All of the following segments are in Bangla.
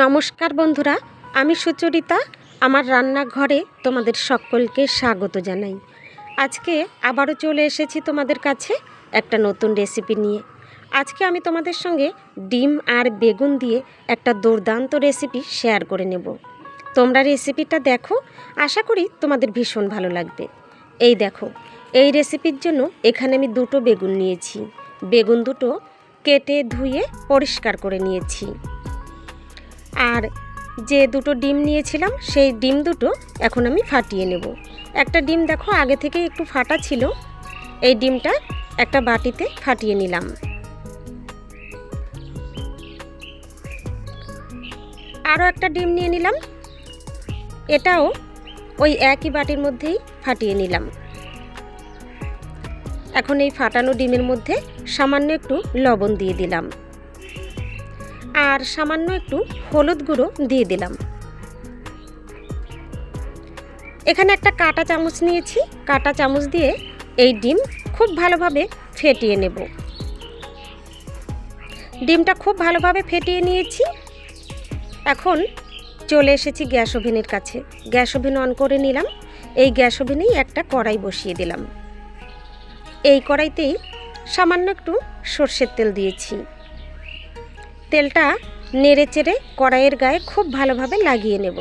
নমস্কার বন্ধুরা, আমি সুচরিতা, আমার রান্নাঘরে তোমাদের সকলকে স্বাগত জানাই। আজকে আবারও চলে এসেছি তোমাদের কাছে একটা নতুন রেসিপি নিয়ে। আজকে আমি তোমাদের সঙ্গে ডিম আর বেগুন দিয়ে একটা দুর্দান্ত রেসিপি শেয়ার করে নেব। তোমরা রেসিপিটা দেখো, আশা করি তোমাদের ভীষণ ভালো লাগবে। এই দেখো, এই রেসিপির জন্য এখানে আমি দুটো বেগুন নিয়েছি। বেগুন দুটো কেটে ধুয়ে পরিষ্কার করে নিয়েছি। আর যে দুটো ডিম নিয়েছিলাম, সেই ডিম দুটো এখন আমি ফাটিয়ে নেব। একটা ডিম দেখো আগে থেকে একটু ফাটা ছিল, এই ডিমটা একটা বাটিতে ফাটিয়ে নিলাম। আরও একটা ডিম নিয়ে নিলাম। এটাও ওই একই বাটির মধ্যেই ফাটিয়ে নিলাম। এখন এই ফাটানো ডিমের মধ্যে সামান্য একটু লবণ দিয়ে দিলাম। আর সামান্য একটু হলুদ গুঁড়ো দিয়ে দিলাম। এখানে একটা কাটা চামচ নিয়েছি। কাটা চামচ দিয়ে এই ডিম খুব ভালোভাবে ফেটিয়ে নেব। ডিমটা খুব ভালোভাবে ফেটিয়ে নিয়েছি। এখন চলে এসেছি গ্যাস ওভেনের কাছে। গ্যাস ওভেন অন করে নিলাম। এই গ্যাস ওভেনেই একটা কড়াই বসিয়ে দিলাম। এই কড়াইতেই সামান্য একটু সর্ষের তেল দিয়েছি। তেলটা নেড়ে চেড়ে কড়াইয়ের গায়ে খুব ভালোভাবে লাগিয়ে নেব।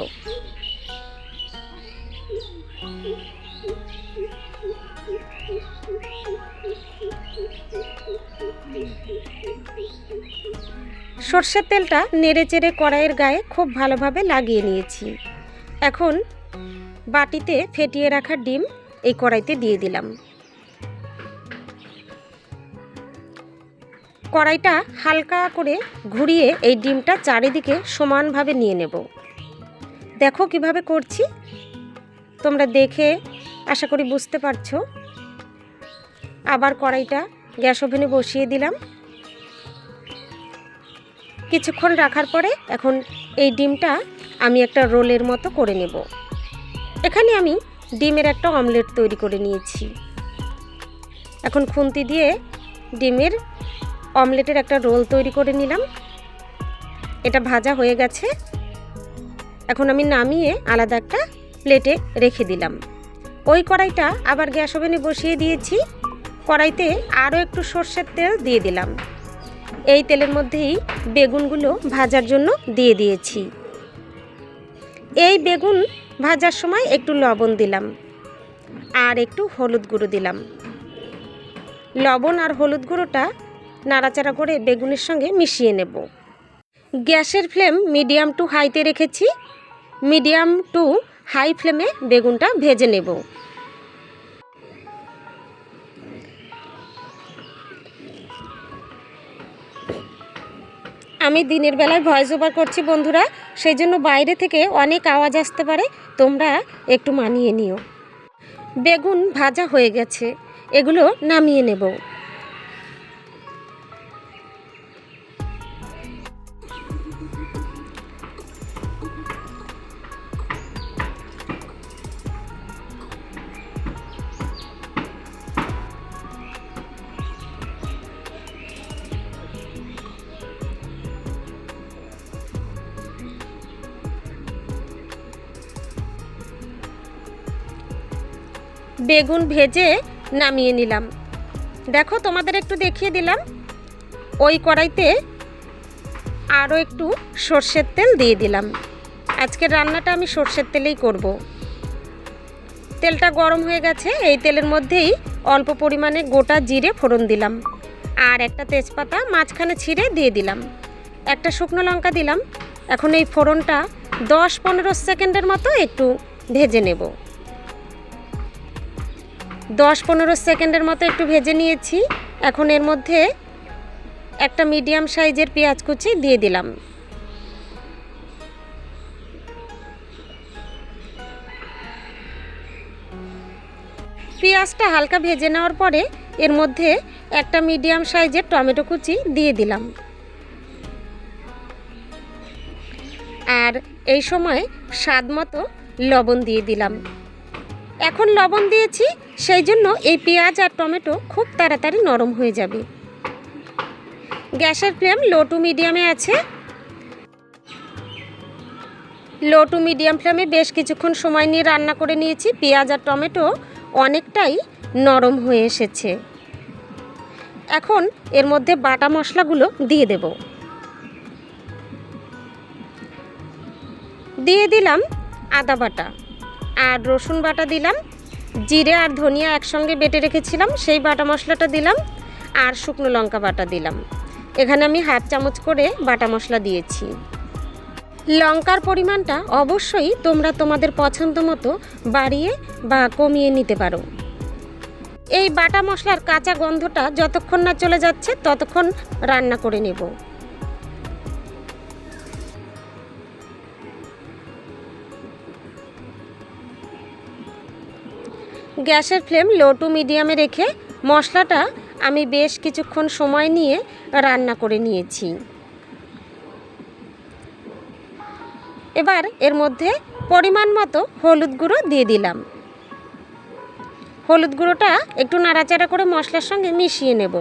সর্ষের তেলটা নেড়ে চেড়ে কড়াইয়ের গায়ে খুব ভালোভাবে লাগিয়ে নিয়েছি। এখন বাটিতে ফেটিয়ে রাখা ডিম এই কড়াইতে দিয়ে দিলাম। কড়াইটা হালকা করে ঘুরিয়ে এই ডিমটা চারিদিকে সমানভাবে নিয়ে নেব। দেখো কীভাবে করছি। তোমরা দেখে আশা করি বুঝতে পারছ। আবার কড়াইটা গ্যাস ওভেনে বসিয়ে দিলাম। কিছুক্ষণ রাখার পরে এখন এই ডিমটা আমি একটা রোলের মতো করে নেব। এখানে আমি ডিমের একটা অমলেট তৈরি করে নিয়েছি। এখন খুন্তি দিয়ে ডিমের অমলেটের একটা রোল তৈরি করে নিলাম। এটা ভাজা হয়ে গেছে। এখন আমি নামিয়ে আলাদা একটা প্লেটে রেখে দিলাম। ওই কড়াইটা আবার গ্যাস ওভেনে বসিয়ে দিয়েছি। কড়াইতে আরও একটু সর্ষের তেল দিয়ে দিলাম। এই তেলের মধ্যেই বেগুনগুলো ভাজার জন্য দিয়ে দিয়েছি। এই বেগুন ভাজার সময় একটু লবণ দিলাম আর একটু হলুদ গুঁড়ো দিলাম। লবণ আর হলুদ গুঁড়োটা নাড়াচাড়া করে বেগুনের সঙ্গে মিশিয়ে নেব। গ্যাসের ফ্লেম মিডিয়াম টু হাইতে রেখেছি। মিডিয়াম টু হাই ফ্লেমে বেগুনটা ভেজে নেব। আমি দিনের বেলায় ভয়েস ওভার করছি বন্ধুরা, সেই জন্য বাইরে থেকে অনেক আওয়াজ আসতে পারে, তোমরা একটু মানিয়ে নিও। বেগুন ভাজা হয়ে গেছে, এগুলো নামিয়ে নেব। বেগুন ভেজে নামিয়ে নিলাম। দেখো, তোমাদের একটু দেখিয়ে দিলাম। ওই কড়াইতে আরও একটু সর্ষের তেল দিয়ে দিলাম। আজকের রান্নাটা আমি সর্ষের তেলেই করব। তেলটা গরম হয়ে গেছে। এই তেলের মধ্যেই অল্প পরিমাণে গোটা জিরে ফোড়ন দিলাম আর একটা তেজপাতা মাঝখানে ছিঁড়ে দিয়ে দিলাম। একটা শুকনো লঙ্কা দিলাম। এখন এই ফোড়নটা দশ পনেরো সেকেন্ডের মতো একটু ভেজে নেব। দশ পনেরো সেকেন্ডের মতো একটু ভেজে নিয়েছি। এখন এর মধ্যে একটা মিডিয়াম সাইজের পেঁয়াজ কুচি দিয়ে দিলাম। পেঁয়াজটা হালকা ভেজে নেওয়ার পরে এর মধ্যে একটা মিডিয়াম সাইজের টমেটো কুচি দিয়ে দিলাম। আর এই সময় স্বাদ মতো লবণ দিয়ে দিলাম। এখন লবণ দিয়েছি, সেই জন্য এই পেঁয়াজ আর টমেটো খুব তাড়াতাড়ি নরম হয়ে যাবে। গ্যাসের ফ্লেম লো টু মিডিয়ামে আছে। লো টু মিডিয়াম ফ্লেমে বেশ কিছুক্ষণ সময় নিয়ে রান্না করে নিয়েছি। পেঁয়াজ আর টমেটো অনেকটাই নরম হয়ে এসেছে। এখন এর মধ্যে বাটা মশলাগুলো দিয়ে দেব। দিয়ে দিলাম আদা বাটা। আর রসুন বাটা দিলাম। জিরে আর ধনিয়া একসঙ্গে বেটে রেখেছিলাম, সেই বাটা মশলাটা দিলাম আর শুকনো লঙ্কা বাটা দিলাম। এখানে আমি হাফ চামচ করে বাটা মশলা দিয়েছি। লঙ্কার পরিমাণটা অবশ্যই তোমরা তোমাদের পছন্দ মতো বাড়িয়ে বা কমিয়ে নিতে পারো। এই বাটা মশলার কাঁচা গন্ধটা যতক্ষণ না চলে যাচ্ছে, ততক্ষণ রান্না করে নেব। গ্যাসের ফ্লেম লো টু মিডিয়ামে রেখে মশলাটা আমি বেশ কিছুক্ষণ সময় নিয়ে রান্না করে নিয়েছি। এবার এর মধ্যে পরিমাণ মতো হলুদ গুঁড়ো দিয়ে দিলাম। হলুদ গুঁড়োটা একটু নাড়াচাড়া করে মশলার সঙ্গে মিশিয়ে নেব।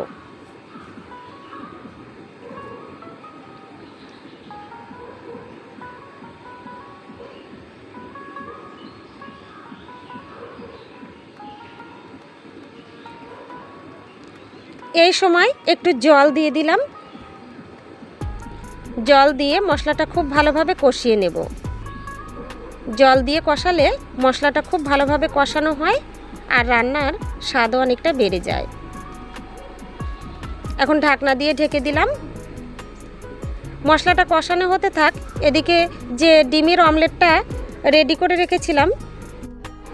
এই সময় একটু জল দিয়ে দিলাম। জল দিয়ে মশলাটা খুব ভালোভাবে কষিয়ে নেব। জল দিয়ে কষালে মশলাটা খুব ভালোভাবে কষানো হয় আর রান্নার স্বাদও অনেকটা বেড়ে যায়। এখন ঢাকনা দিয়ে ঢেকে দিলাম। মশলাটা কষানো হতে থাক, এদিকে যে ডিমের অমলেটটা রেডি করে রেখেছিলাম,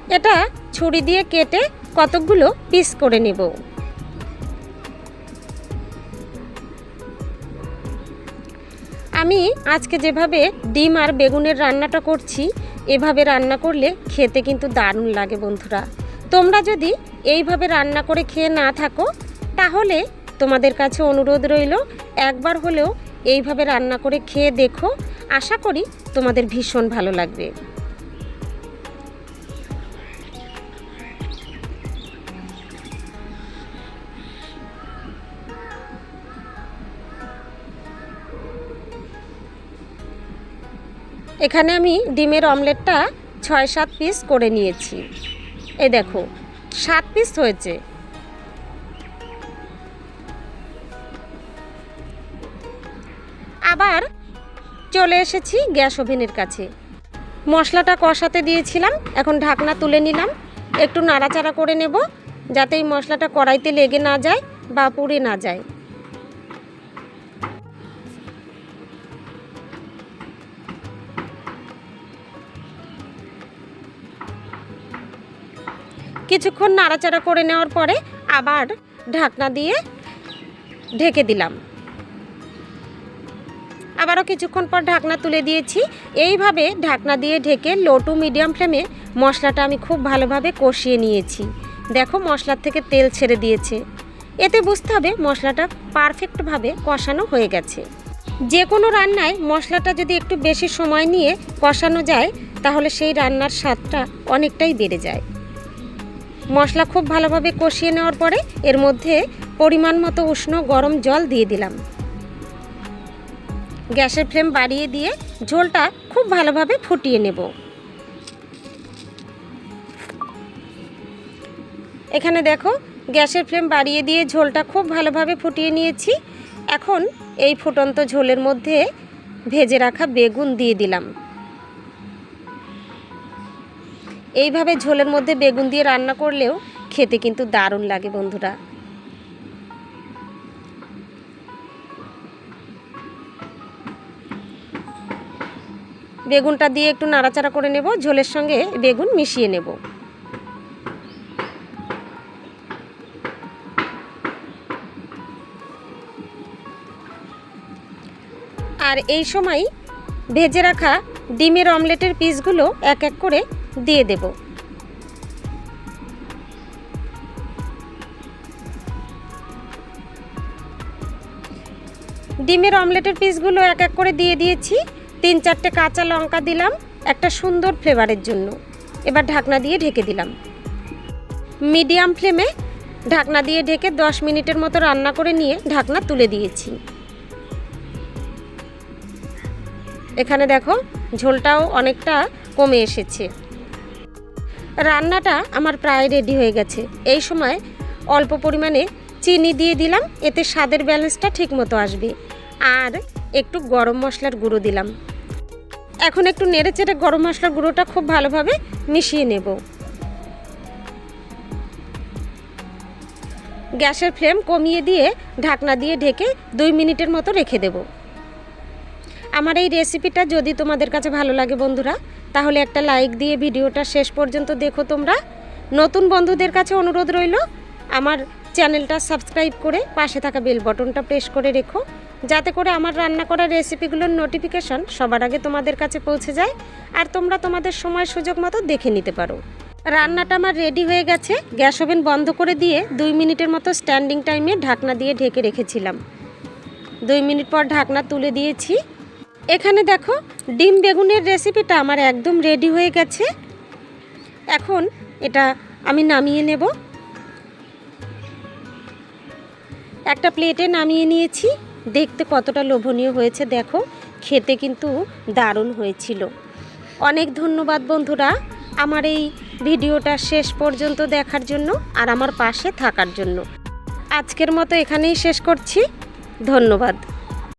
এটা ছুরি দিয়ে কেটে কতকগুলো পিস করে নেব। আমি আজকে যেভাবে ডিম আর বেগুনের রান্নাটা করছি, এভাবে রান্না করলে খেতে কিন্তু দারুণ লাগে বন্ধুরা। তোমরা যদি এইভাবে রান্না করে খেয়ে না থাকো, তাহলে তোমাদের কাছে অনুরোধ রইল, একবার হলেও এইভাবে রান্না করে খেয়ে দেখো। আশা করি তোমাদের ভীষণ ভালো লাগবে। এখানে আমি ডিমের অমলেটটা ছয়, সাত পিস করে নিয়েছি। এ দেখো, সাত পিস হয়েছে। আবার চলে এসেছি গ্যাস ওভেনের কাছে। মশলাটা কষাতে দিয়েছিলাম, এখন ঢাকনা তুলে নিলাম। একটু নাড়াচাড়া করে নেব, যাতে এই মশলাটা কড়াইতে লেগে না যায় বা পুড়ে না যায়। কিছুক্ষণ নাড়াচাড়া করে নেওয়ার পরে আবার ঢাকনা দিয়ে ঢেকে দিলাম। আবারও কিছুক্ষণ পর ঢাকনা তুলে দিয়েছি। এইভাবে ঢাকনা দিয়ে ঢেকে লো টু মিডিয়াম ফ্লেমে মশলাটা আমি খুব ভালোভাবে কষিয়ে নিয়েছি। দেখো মশলার থেকে তেল ছেড়ে দিয়েছে। এতে বুঝতে হবে মশলাটা পারফেক্টভাবে কষানো হয়ে গেছে। যে কোনো রান্নায় মশলাটা যদি একটু বেশি সময় নিয়ে কষানো যায়, তাহলে সেই রান্নার স্বাদটা অনেকটাই বেড়ে যায়। মশলা খুব ভালোভাবে কষিয়ে নেওয়ার পরে এর মধ্যে পরিমাণ মতো উষ্ণ গরম জল দিয়ে দিলাম। গ্যাসের ফ্লেম বাড়িয়ে দিয়ে ঝোলটা খুব ভালোভাবে ফুটিয়ে নেব। এখানে দেখো গ্যাসের ফ্লেম বাড়িয়ে দিয়ে ঝোলটা খুব ভালোভাবে ফুটিয়ে নিয়েছি। এখন এই ফুটন্ত ঝোলের মধ্যে ভেজে রাখা বেগুন দিয়ে দিলাম। এইভাবে ঝোলের মধ্যে বেগুন দিয়ে রান্না করলেও খেতে কিন্তু দারুণ লাগে বন্ধুরা। বেগুনটা দিয়ে একটু নাড়াচাড়া করে নেব, ঝোলের সঙ্গে বেগুন মিশিয়ে নেব। আর এই সময় ভেজে রাখা ডিমের অমলেটের পিসগুলো এক এক করে দিয়ে দেব। ডিমের অমলেটের পিসগুলো এক এক করে দিয়ে দিয়েছি। তিন চারটে কাঁচা লঙ্কা দিলাম, একটা সুন্দর ফ্লেভারের জন্য। এবার ঢাকনা দিয়ে ঢেকে দিলাম। মিডিয়াম ফ্লেমে ঢাকনা দিয়ে ঢেকে দশ মিনিটের মতো রান্না করে নিয়ে ঢাকনা তুলে দিয়েছি। এখানে দেখো, ঝোলটাও অনেকটা কমে এসেছে। রান্নাটা আমার প্রায় রেডি হয়ে গেছে। এই সময় অল্প পরিমাণে চিনি দিয়ে দিলাম, এতে স্বাদের ব্যালেন্সটা ঠিক মতো আসবে। আর একটু গরম মশলার গুঁড়ো দিলাম। এখন একটু নেড়ে চেড়ে গরম মশলার গুঁড়োটা খুব ভালোভাবে মিশিয়ে নেব। গ্যাসের ফ্লেম কমিয়ে দিয়ে ঢাকনা দিয়ে ঢেকে দুই মিনিটের মতো রেখে দেব। আমার এই রেসিপিটা যদি তোমাদের কাছে ভালো লাগে বন্ধুরা তাহলে একটা লাইক দিয়ে ভিডিওটা শেষ পর্যন্ত দেখো তোমরা। নতুন বন্ধুদের কাছে অনুরোধ রইল, আমার চ্যানেলটা সাবস্ক্রাইব করে পাশে থাকা বেল বটনটা প্রেস করে রেখো। যাতে করে আমার রান্না করা রেসিপিগুলোর নোটিফিকেশন সবার আগে তোমাদের কাছে পৌঁছে যায় আর তোমরা তোমাদের সময় সুযোগ মতো দেখে নিতে পারো। রান্নাটা আমার রেডি হয়ে গেছে। গ্যাস ওভেন বন্ধ করে দিয়ে দুই মিনিটের মতো স্ট্যান্ডিং টাইমে ঢাকনা দিয়ে ঢেকে রেখেছিলাম। দুই মিনিট পর ঢাকনা তুলে দিয়েছি। এখানে দেখো ডিম বেগুনের রেসিপিটা আমার একদম রেডি হয়ে গেছে। এখন এটা আমি নামিয়ে নেব। একটা প্লেটে নামিয়ে নিয়েছি। দেখতে কতটা লোভনীয় হয়েছে, দেখো। খেতে কিন্তু দারুণ হয়েছিল। অনেক ধন্যবাদ বন্ধুরা আমার এই ভিডিওটা শেষ পর্যন্ত দেখার জন্য আর আমার পাশে থাকার জন্য। আজকের মতো এখানেই শেষ করছি। ধন্যবাদ।